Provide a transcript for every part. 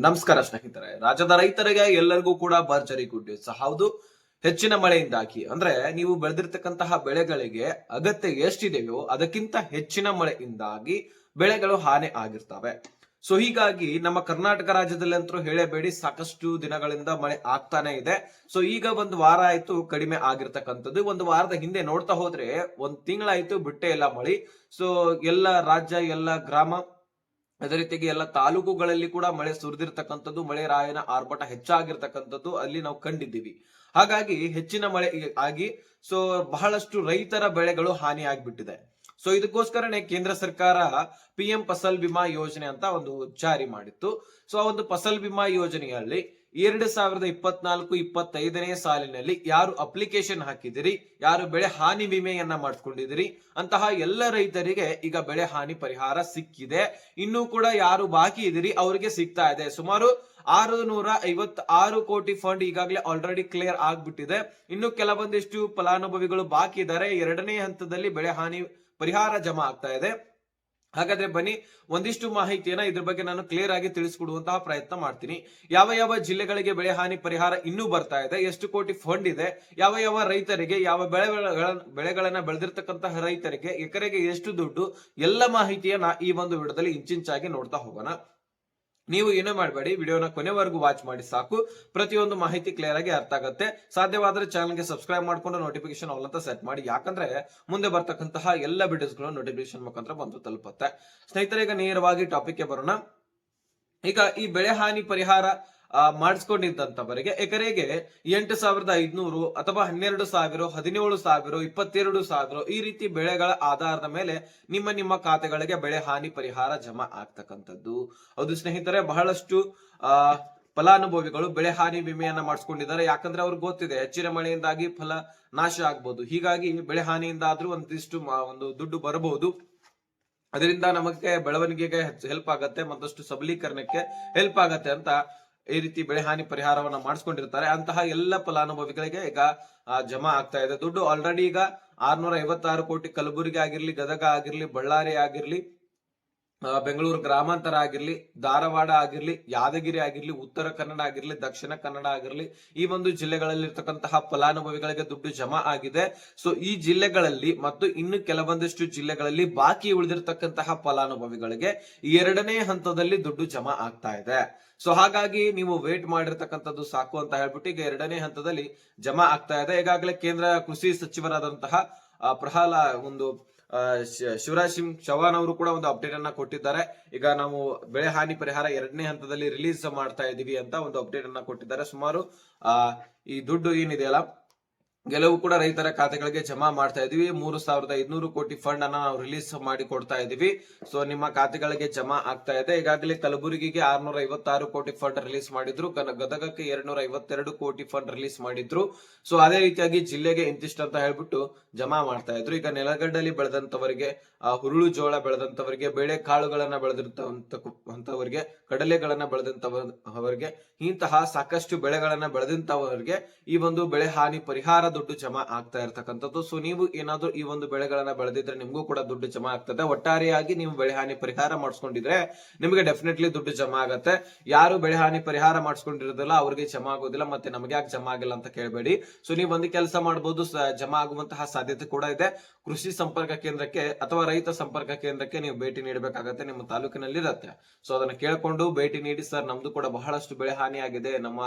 ನಮಸ್ಕಾರ ಸ್ನೇಹಿತರೆ. ರಾಜ್ಯದ ರೈತರಿಗೆ ಎಲ್ಲರಿಗೂ ಕೂಡ ಭರ್ಜರಿ ಗುಡ್ ನ್ಯೂಸ್. ಹೌದು, ಹೆಚ್ಚಿನ ಮಳೆಯಿಂದಾಗಿ. ಅಂದ್ರೆ ನೀವು ಬೆಳೆದಿರ್ತಕ್ಕಂತಹ ಬೆಳೆಗಳಿಗೆ ಅಗತ್ಯ ಎಷ್ಟಿದೆಯೋ ಅದಕ್ಕಿಂತ ಹೆಚ್ಚಿನ ಮಳೆಯಿಂದಾಗಿ ಬೆಳೆಗಳು ಹಾನಿ ಆಗಿರ್ತವೆ. ಸೊ ಹೀಗಾಗಿ ನಮ್ಮ ಕರ್ನಾಟಕ ರಾಜ್ಯದಲ್ಲಂತೂ ಹೇಳಬೇಡಿ, ಸಾಕಷ್ಟು ದಿನಗಳಿಂದ ಮಳೆ ಆಗ್ತಾನೆ ಇದೆ. ಸೊ ಈಗ ಒಂದು ವಾರ ಆಯ್ತು, ಕಡಿಮೆ ಆಗಿರ್ತಕ್ಕಂಥದ್ದು. ಒಂದು ವಾರದ ಹಿಂದೆ ನೋಡ್ತಾ ಹೋದ್ರೆ ಒಂದ್ ತಿಂಗಳಾಯ್ತು ಬಿಟ್ಟೆ ಇಲ್ಲ ಮಳಿ. ಸೊ ಎಲ್ಲ ರಾಜ್ಯ, ಎಲ್ಲ ಗ್ರಾಮ ಅದೇ ರೀತಿಯಾಗಿ ಎಲ್ಲ ತಾಲೂಕುಗಳಲ್ಲಿ ಕೂಡ ಮಳೆ ಸುರಿದಿರ್ತಕ್ಕಂಥದ್ದು, ಮಳೆ ರಾಯನ ಆರ್ಭಟ ಹೆಚ್ಚಾಗಿರ್ತಕ್ಕಂಥದ್ದು ಅಲ್ಲಿ ನಾವು ಕಂಡಿದ್ದೀವಿ. ಹಾಗಾಗಿ ಹೆಚ್ಚಿನ ಮಳೆ ಆಗಿ, ಸೊ ಬಹಳಷ್ಟು ರೈತರ ಬೆಳೆಗಳು ಹಾನಿ ಆಗ್ಬಿಟ್ಟಿದೆ. ಸೊ ಇದಕ್ಕೋಸ್ಕರನೇ ಕೇಂದ್ರ ಸರ್ಕಾರ ಪಿ ಎಂ ಫಸಲ್ ಬಿಮಾ ಯೋಜನೆ ಅಂತ ಒಂದು ಜಾರಿ ಮಾಡಿತ್ತು. ಸೊ ಆ ಒಂದು ಫಸಲ್ ಬಿಮಾ ಯೋಜನೆಯಲ್ಲಿ ಎರಡು ಸಾವಿರದ ಇಪ್ಪತ್ನಾಲ್ಕು, ಇಪ್ಪತ್ತೈದನೇ ಸಾಲಿನಲ್ಲಿ ಯಾರು ಅಪ್ಲಿಕೇಶನ್ ಹಾಕಿದಿರಿ, ಯಾರು ಬೆಳೆ ಹಾನಿ ವಿಮೆಯನ್ನ ಮಾಡಿಸ್ಕೊಂಡಿದಿರಿ, ಅಂತಹ ಎಲ್ಲ ರೈತರಿಗೆ ಈಗ ಬೆಳೆ ಹಾನಿ ಪರಿಹಾರ ಸಿಕ್ಕಿದೆ. ಇನ್ನೂ ಕೂಡ ಯಾರು ಬಾಕಿ ಇದಿರಿ ಅವರಿಗೆ ಸಿಗ್ತಾ ಇದೆ. ಸುಮಾರು ಆರು ನೂರ ಐವತ್ ಆರು ಕೋಟಿ ಫಂಡ್ ಈಗಾಗಲೇ ಆಲ್ರೆಡಿ ಕ್ಲಿಯರ್ ಆಗ್ಬಿಟ್ಟಿದೆ. ಇನ್ನು ಕೆಲವೊಂದಿಷ್ಟು ಫಲಾನುಭವಿಗಳು ಬಾಕಿ ಇದ್ದಾರೆ. ಎರಡನೇ ಹಂತದಲ್ಲಿ ಬೆಳೆ ಹಾನಿ ಪರಿಹಾರ ಜಮಾ ಆಗ್ತಾ ಇದೆ. ಹಾಗಾದ್ರೆ ಬನ್ನಿ, ಒಂದಿಷ್ಟು ಮಾಹಿತಿಯನ್ನ ಇದ್ರ ಬಗ್ಗೆ ನಾನು ಕ್ಲಿಯರ್ ಆಗಿ ತಿಳಿಸ್ಕೊಡುವಂತಹ ಪ್ರಯತ್ನ ಮಾಡ್ತೀನಿ. ಯಾವ ಯಾವ ಜಿಲ್ಲೆಗಳಿಗೆ ಬೆಳೆ ಹಾನಿ ಪರಿಹಾರ ಇನ್ನೂ ಬರ್ತಾ ಇದೆ, ಎಷ್ಟು ಕೋಟಿ ಫಂಡ್ ಇದೆ, ಯಾವ ಯಾವ ರೈತರಿಗೆ, ಯಾವ ಬೆಳೆ ಬೆಳೆಗಳನ್ನ ಬೆಳೆದಿರ್ತಕ್ಕಂತಹ ರೈತರಿಗೆ, ಎಕರೆಗೆ ಎಷ್ಟು ದುಡ್ಡು, ಎಲ್ಲ ಮಾಹಿತಿಯನ್ನ ಈ ಒಂದು ವಿಡದಲ್ಲಿ ಇಂಚಿಂಚಾಗಿ ನೋಡ್ತಾ ಹೋಗೋಣ. ನೀವು ಏನೋ ಮಾಡಬೇಡಿ, ವಿಡಿಯೋನ ಕೊನೆವರೆಗೂ ವಾಚ್ ಮಾಡಿ ಸಾಕು. ಪ್ರತಿಯೊಂದು ಮಾಹಿತಿ ಕ್ಲಿಯರ್ ಆಗಿ ಅರ್ಥ ಆಗುತ್ತೆ. ಸಾಧ್ಯವಾದ್ರೆ ಚಾನಲ್ಗೆ ಸಬ್ಸ್ಕ್ರೈಬ್ ಮಾಡ್ಕೊಂಡು ನೋಟಿಫಿಕೇಶನ್ ಆಲ್ ಅಂತ ಸೆಟ್ ಮಾಡಿ. ಯಾಕಂದ್ರೆ ಮುಂದೆ ಬರ್ತಕ್ಕಂತಹ ಎಲ್ಲ ವಿಡಿಯೋಸ್ಗಳು ನೋಟಿಫಿಕೇಶನ್ ಮುಖಾಂತರ ಬಂದು ತಲುಪುತ್ತೆ. ಸ್ನೇಹಿತರೆ, ಈಗ ನೇರವಾಗಿ ಟಾಪಿಕ್ಗೆ ಬರೋಣ. ಈಗ ಈ ಬೆಳೆ ಹಾನಿ ಪರಿಹಾರ ಮಾಡಿಸ್ಕೊಂಡಿದ್ದಂತವರಿಗೆ ಎಕರೆಗೆ ಎಂಟು ಸಾವಿರದ ಐದ್ನೂರು ಅಥವಾ ಹನ್ನೆರಡು ಸಾವಿರ, ಹದಿನೇಳು ಸಾವಿರ, ಇಪ್ಪತ್ತೆರಡು ಸಾವಿರ ಈ ರೀತಿ ಬೆಳೆಗಳ ಆಧಾರದ ಮೇಲೆ ನಿಮ್ಮ ನಿಮ್ಮ ಖಾತೆಗಳಿಗೆ ಬೆಳೆ ಹಾನಿ ಪರಿಹಾರ ಜಮಾ ಆಗ್ತಕ್ಕಂಥದ್ದು. ಹೌದು ಸ್ನೇಹಿತರೆ, ಬಹಳಷ್ಟು, ಆ, ಫಲಾನುಭವಿಗಳು ಬೆಳೆ ಹಾನಿ ವಿಮೆಯನ್ನ ಮಾಡಿಸ್ಕೊಂಡಿದ್ದಾರೆ. ಯಾಕಂದ್ರೆ ಅವ್ರಿಗೆ ಗೊತ್ತಿದೆ, ಹೆಚ್ಚಿನ ಮಳೆಯಿಂದಾಗಿ ಫಲ ನಾಶ ಆಗ್ಬೋದು. ಹೀಗಾಗಿ ಬೆಳೆ ಹಾನಿಯಿಂದ ಆದ್ರೂ ಒಂದಿಷ್ಟು ಒಂದು ದುಡ್ಡು ಬರಬಹುದು. ಅದರಿಂದ ನಮಗೆ ಬೆಳವಣಿಗೆಗೆ ಹೆಲ್ಪ್ ಆಗತ್ತೆ, ಮತ್ತಷ್ಟು ಸಬಲೀಕರಣಕ್ಕೆ ಹೆಲ್ಪ್ ಆಗತ್ತೆ ಅಂತ ಈ ರೀತಿ ಬೆಳೆ ಹಾನಿ ಪರಿಹಾರವನ್ನ ಮಾಡಿಸ್ಕೊಂಡಿರ್ತಾರೆ. ಅಂತಹ ಎಲ್ಲ ಫಲಾನುಭವಿಗಳಿಗೆ ಈಗ ಜಮಾ ಆಗ್ತಾ ಇದೆ. ದುಡ್ಡು ಆಲ್ರೆಡಿ ಈಗ ಆರ್ನೂರ ಐವತ್ತಾರು ಕೋಟಿ ಕಲಬುರಗಿ ಆಗಿರ್ಲಿ, ಗದಗ ಆಗಿರ್ಲಿ, ಬಳ್ಳಾರಿ ಆಗಿರ್ಲಿ ಬೆಂಗಳೂರು ಗ್ರಾಮಾಂತರ ಆಗಿರ್ಲಿ, ಧಾರವಾಡ ಆಗಿರ್ಲಿ, ಯಾದಗಿರಿ ಆಗಿರ್ಲಿ, ಉತ್ತರ ಕನ್ನಡ ಆಗಿರ್ಲಿ, ದಕ್ಷಿಣ ಕನ್ನಡ ಆಗಿರ್ಲಿ, ಈ ಒಂದು ಜಿಲ್ಲೆಗಳಲ್ಲಿ ಇರ್ತಕ್ಕಂತಹ ಫಲಾನುಭವಿಗಳಿಗೆ ದುಡ್ಡು ಜಮಾ ಆಗಿದೆ. ಸೊ ಈ ಜಿಲ್ಲೆಗಳಲ್ಲಿ ಮತ್ತು ಇನ್ನು ಕೆಲವೊಂದಿಷ್ಟು ಜಿಲ್ಲೆಗಳಲ್ಲಿ ಬಾಕಿ ಉಳಿದಿರ್ತಕ್ಕಂತಹ ಫಲಾನುಭವಿಗಳಿಗೆ ಎರಡನೇ ಹಂತದಲ್ಲಿ ದುಡ್ಡು ಜಮಾ ಆಗ್ತಾ ಇದೆ. ಸೊ ಹಾಗಾಗಿ ನೀವು ವೇಟ್ ಮಾಡಿರ್ತಕ್ಕಂಥದ್ದು ಸಾಕು ಅಂತ ಹೇಳ್ಬಿಟ್ಟು ಈಗ ಎರಡನೇ ಹಂತದಲ್ಲಿ ಜಮಾ ಆಗ್ತಾ ಇದೆ. ಈಗಾಗಲೇ ಕೇಂದ್ರ ಕೃಷಿ ಸಚಿವರಾದಂತಹ ಪ್ರಹ್ಲಾ ಒಂದು ಶಿವರಾಜ್ ಸಿಂಗ್ ಚೌಹಾಣ್ ಅವರು ಕೂಡ ಒಂದು ಅಪ್ಡೇಟ್ ಅನ್ನ ಕೊಟ್ಟಿದ್ದಾರೆ. ಈಗ ನಾವು ಬೆಳೆ ಹಾನಿ ಪರಿಹಾರ ಎರಡನೇ ಹಂತದಲ್ಲಿ ರಿಲೀಸ್ ಮಾಡ್ತಾ ಇದೀವಿ ಅಂತ ಒಂದು ಅಪ್ಡೇಟ್ ಅನ್ನ ಕೊಟ್ಟಿದ್ದಾರೆ. ಸುಮಾರು ಈ ದುಡ್ಡು ಏನಿದೆಯಲ್ಲ ಗೆಲುವು ಕೂಡ ರೈತರ ಖಾತೆಗಳಿಗೆ ಜಮಾ ಮಾಡ್ತಾ ಇದೀವಿ. ಮೂರು ಸಾವಿರದ ಐದ್ನೂರು ಕೋಟಿ ಫಂಡ್ ಅನ್ನ ನಾವು ರಿಲೀಸ್ ಮಾಡಿ ಕೊಡ್ತಾ ಇದೀವಿ. ಸೊ ನಿಮ್ಮ ಖಾತೆಗಳಿಗೆ ಜಮಾ ಆಗ್ತಾ ಇದೆ. ಈಗಾಗಲೇ ಕಲಬುರಗಿಗೆ ಆರ್ನೂರ ಐವತ್ತಾರು ಕೋಟಿ ಫಂಡ್ ರಿಲೀಸ್ ಮಾಡಿದ್ರು. ಗದಗಕ್ಕೆ ಎರಡ್ನೂರ ಐವತ್ತೆರಡು ಕೋಟಿ ಫಂಡ್ ರಿಲೀಸ್ ಮಾಡಿದ್ರು. ಸೊ ಅದೇ ರೀತಿಯಾಗಿ ಜಿಲ್ಲೆಗೆ ಇಂತಿಷ್ಟು ಅಂತ ಹೇಳ್ಬಿಟ್ಟು ಜಮಾ ಮಾಡ್ತಾ ಇದ್ರು. ಈಗ ನೆಲಗಡ್ಡಲ್ಲಿ ಬೆಳೆದಂತವರಿಗೆ ಆ, ಹುರುಳು ಜೋಳ ಬೆಳೆದಂತವರಿಗೆ ಬೇಳೆ ಕಾಳುಗಳನ್ನ ಬೆಳೆದಿರ್ತವಂತವರಿಗೆ ಕಡಲೆಗಳನ್ನ ಬೆಳೆದಂತವರಿಗೆ ಇಂತಹ ಸಾಕಷ್ಟು ಬೆಳೆಗಳನ್ನ ಬೆಳೆದಂತವರಿಗೆ ಈ ಒಂದು ಬೆಳೆ ಹಾನಿ ಪರಿಹಾರ ದುಡ್ಡು ಜಮಾ ಆಗ್ತಾ ಇರ್ತಕ್ಕಂಥದ್ದು. ಸೊ ನೀವು ಏನಾದ್ರೂ ಈ ಒಂದು ಬೆಳೆಗಳನ್ನ ಬೆಳೆದಿದ್ರೆ ನಿಮ್ಗೂ ಕೂಡ ದುಡ್ಡು ಜಮಾ ಆಗ್ತದೆ. ಒಟ್ಟಾರೆಯಾಗಿ ನೀವು ಬೆಳೆ ಹಾನಿ ಪರಿಹಾರ ಮಾಡಿಸ್ಕೊಂಡಿದ್ರೆ ನಿಮಗೆ ಡೆಫಿನೆಟ್ಲಿ ದುಡ್ಡು ಜಮಾ ಆಗತ್ತೆ. ಯಾರು ಬೆಳೆ ಹಾನಿ ಪರಿಹಾರ ಮಾಡಿಸ್ಕೊಂಡಿರೋದಿಲ್ಲ, ಅವ್ರಿಗೆ ಜಮಾ ಆಗೋದಿಲ್ಲ, ಮತ್ತೆ ನಮಗೆ ಯಾಕೆ ಜಮಾ ಆಗಿಲ್ಲ ಅಂತ ಕೇಳಬೇಡಿ. ಸೊ ನೀವು ಒಂದು ಕೆಲಸ ಮಾಡಬಹುದು ಜಮಾ ಆಗುವಂತಹ ಸಾಧ್ಯತೆ ಕೂಡ ಇದೆ. ಕೃಷಿ ಸಂಪರ್ಕ ಕೇಂದ್ರಕ್ಕೆ ಅಥವಾ ರೈತ ಸಂಪರ್ಕ ಕೇಂದ್ರಕ್ಕೆ ನೀವು ಭೇಟಿ ನೀಡಬೇಕಾಗತ್ತೆ. ನಿಮ್ಮ ತಾಲೂಕಿನಲ್ಲಿ ಇರತ್ತೆ ಸೊ ಅದನ್ನ ಕೇಳಿಕೊಂಡು ಭೇಟಿ ನೀಡಿ ಸರ್, ನಮ್ದು ಕೂಡ ಬಹಳಷ್ಟು ಬೆಳೆ ಹಾನಿ ಆಗಿದೆ. ನಮ್ಮ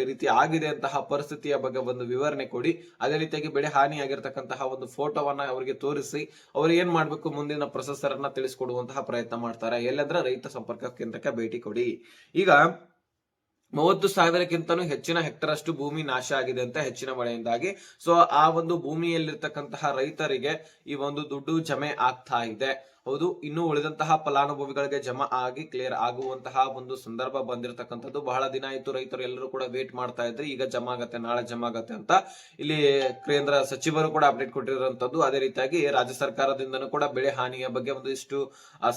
ಈ ರೀತಿ ಆಗಿದೆ ಅಂತಹ ಪರಿಸ್ಥಿತಿಯ ಬಗ್ಗೆ ಒಂದು ವಿವರಣೆ ಕೊಡಿ. ಅದೇ ರೀತಿಯಾಗಿ ಬೆಳೆ ಹಾನಿಯಾಗಿರ್ತಕ್ಕಂತಹ ಒಂದು ಫೋಟೋವನ್ನ ಅವರಿಗೆ ತೋರಿಸಿ, ಅವ್ರು ಏನ್ ಮಾಡ್ಬೇಕು ಮುಂದಿನ ಪ್ರೊಸೆಸರ್ ಅನ್ನ ತಿಳಿಸ್ಕೊಡುವಂತಹ ಪ್ರಯತ್ನ ಮಾಡ್ತಾರೆ. ಎಲ್ಲಂದ್ರೆ ರೈತ ಸಂಪರ್ಕ ಕೇಂದ್ರಕ್ಕೆ ಭೇಟಿ ಕೊಡಿ. ಈಗ ಮೂವತ್ತು ಸಾವಿರಕ್ಕಿಂತನೂ ಹೆಚ್ಚಿನ ಹೆಕ್ಟರ್ ಅಷ್ಟು ಭೂಮಿ ನಾಶ ಆಗಿದೆ ಅಂತ ಹೆಚ್ಚಿನ ಮಳೆಯಿಂದಾಗಿ. ಸೊ ಆ ಒಂದು ಭೂಮಿಯಲ್ಲಿರ್ತಕ್ಕಂತಹ ರೈತರಿಗೆ ಈ ಒಂದು ದುಡ್ಡು ಜಮೆ ಆಗ್ತಾ ಇದೆ. ಹೌದು, ಇನ್ನು ಉಳಿದಂತಹ ಫಲಾನುಭವಿಗಳಿಗೆ ಜಮಾ ಆಗಿ ಕ್ಲಿಯರ್ ಆಗುವಂತಹ ಒಂದು ಸಂದರ್ಭ ಬಂದಿರತಕ್ಕಂಥದ್ದು. ಬಹಳ ದಿನ ಆಯ್ತು ರೈತರು ಎಲ್ಲರೂ ಕೂಡ ವೇಟ್ ಮಾಡ್ತಾ ಇದ್ರೆ, ಈಗ ಜಮಾ ಆಗತ್ತೆ, ನಾಳೆ ಜಮಾ ಆಗತ್ತೆ ಅಂತ. ಇಲ್ಲಿ ಕೇಂದ್ರ ಸಚಿವರು ಕೂಡ ಅಪ್ಡೇಟ್ ಕೊಟ್ಟಿರುವಂತದ್ದು ಅದೇ ರೀತಿಯಾಗಿ ರಾಜ್ಯ ಸರ್ಕಾರದಿಂದನೂ ಕೂಡ ಬೆಳೆ ಹಾನಿಯ ಬಗ್ಗೆ ಒಂದಿಷ್ಟು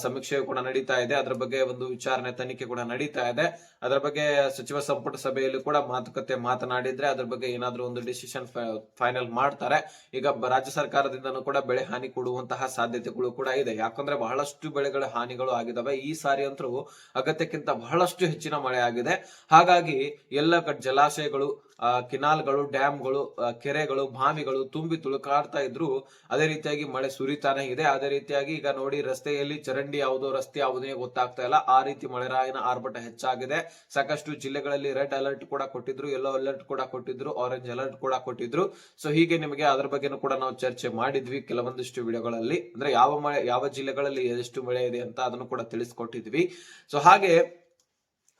ಸಮೀಕ್ಷೆ ಕೂಡ ನಡೀತಾ ಇದೆ. ಅದರ ಬಗ್ಗೆ ಒಂದು ವಿಚಾರಣೆ, ತನಿಖೆ ಕೂಡ ನಡೀತಾ ಇದೆ. ಅದರ ಬಗ್ಗೆ ಸಚಿವ ಸಂಪುಟ ಸಭೆಯಲ್ಲಿ ಕೂಡ ಮಾತುಕತೆ ಮಾತನಾಡಿದ್ರೆ ಅದ್ರ ಬಗ್ಗೆ ಏನಾದ್ರೂ ಒಂದು ಡಿಸಿಷನ್ ಫೈನಲ್ ಮಾಡ್ತಾರೆ. ಈಗ ರಾಜ್ಯ ಸರ್ಕಾರದಿಂದನೂ ಕೂಡ ಬೆಳೆ ಹಾನಿ ಕೊಡುವಂತಹ ಸಾಧ್ಯತೆಗಳು ಕೂಡ ಇದೆ. ಯಾಕಂದ್ರೆ ಯಾಕಂದ್ರೆ ಬಹಳಷ್ಟು ಬೆಳೆಗಳ ಹಾನಿಗಳು ಆಗಿದಾವೆ ಈ ಸಾರಿ ಅಂತೂ ಅಗತ್ಯಕ್ಕಿಂತ ಬಹಳಷ್ಟು ಹೆಚ್ಚಿನ ಮಳೆ ಆಗಿದೆ. ಹಾಗಾಗಿ ಎಲ್ಲ ಜಲಾಶಯಗಳು ಕಿನಾಲ್ಗಳು, ಡ್ಯಾಮ್ಗಳು ಕೆರೆಗಳು, ಬಾವಿಗಳು ತುಂಬಿ ತುಳುಕಾಡ್ತಾ ಇದ್ರು ಅದೇ ರೀತಿಯಾಗಿ ಮಳೆ ಸುರಿತಾನೆ ಇದೆ. ಅದೇ ರೀತಿಯಾಗಿ ಈಗ ನೋಡಿ ರಸ್ತೆಯಲ್ಲಿ ಚರಂಡಿ ಯಾವುದೋ ರಸ್ತೆ ಯಾವುದೇ ಗೊತ್ತಾಗ್ತಾ ಇಲ್ಲ. ಆ ರೀತಿ ಮಳೆರಾಯನ ಆರ್ಭಟ ಹೆಚ್ಚಾಗಿದೆ. ಸಾಕಷ್ಟು ಜಿಲ್ಲೆಗಳಲ್ಲಿ ರೆಡ್ ಅಲರ್ಟ್ ಕೂಡ ಕೊಟ್ಟಿದ್ರು, ಯೆಲ್ಲೋ ಅಲರ್ಟ್ ಕೂಡ ಕೊಟ್ಟಿದ್ರು, ಆರೆಂಜ್ ಅಲರ್ಟ್ ಕೂಡ ಕೊಟ್ಟಿದ್ರು. ಸೊ ಹೀಗೆ ನಿಮಗೆ ಅದರ ಬಗ್ಗೆನೂ ಕೂಡ ನಾವು ಚರ್ಚೆ ಮಾಡಿದ್ವಿ ಕೆಲವೊಂದಿಷ್ಟು ವಿಡಿಯೋಗಳಲ್ಲಿ. ಅಂದ್ರೆ ಯಾವ ಮಳೆ, ಯಾವ ಜಿಲ್ಲೆಗಳಲ್ಲಿ ಎಷ್ಟು ಮಳೆ ಇದೆ ಅಂತ ಅದನ್ನು ಕೂಡ ತಿಳಿಸ್ಕೊಟ್ಟಿದ್ವಿ. ಸೊ ಹಾಗೆ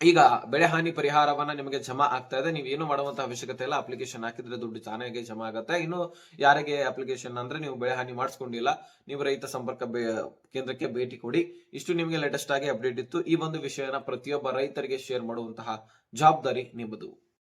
ಈಗ ಬೆಳೆ ಹಾನಿ ಪರಿಹಾರವನ್ನ ನಿಮಗೆ ಜಮಾ ಆಗ್ತಾ ಇದೆ. ನೀವು ಏನು ಮಾಡುವಂತ ಅವಶ್ಯಕತೆ ಇಲ್ಲ. ಅಪ್ಲಿಕೇಶನ್ ಹಾಕಿದ್ರೆ ದುಡ್ಡು ತಾನಾಗೆ ಜಮಾ ಆಗುತ್ತೆ. ಇನ್ನು ಯಾರಿಗೆ ಅಪ್ಲಿಕೇಶನ್ ಅಂದ್ರೆ ನೀವು ಬೆಳೆ ಹಾನಿ ಮಾಡಿಸ್ಕೊಂಡಿಲ್ಲ. ನೀವು ರೈತ ಸಂಪರ್ಕ ಕೇಂದ್ರಕ್ಕೆ ಭೇಟಿ ಕೊಡಿ. ಇಷ್ಟು ನಿಮಗೆ ಲೇಟೆಸ್ಟ್ ಆಗಿ ಅಪ್ಡೇಟ್ ಇತ್ತು. ಈ ಒಂದು ವಿಷಯನ ಪ್ರತಿಯೊಬ್ಬ ರೈತರಿಗೆ ಶೇರ್ ಮಾಡುವಂತಹ ಜವಾಬ್ದಾರಿ ನಿಮ್ಮದು.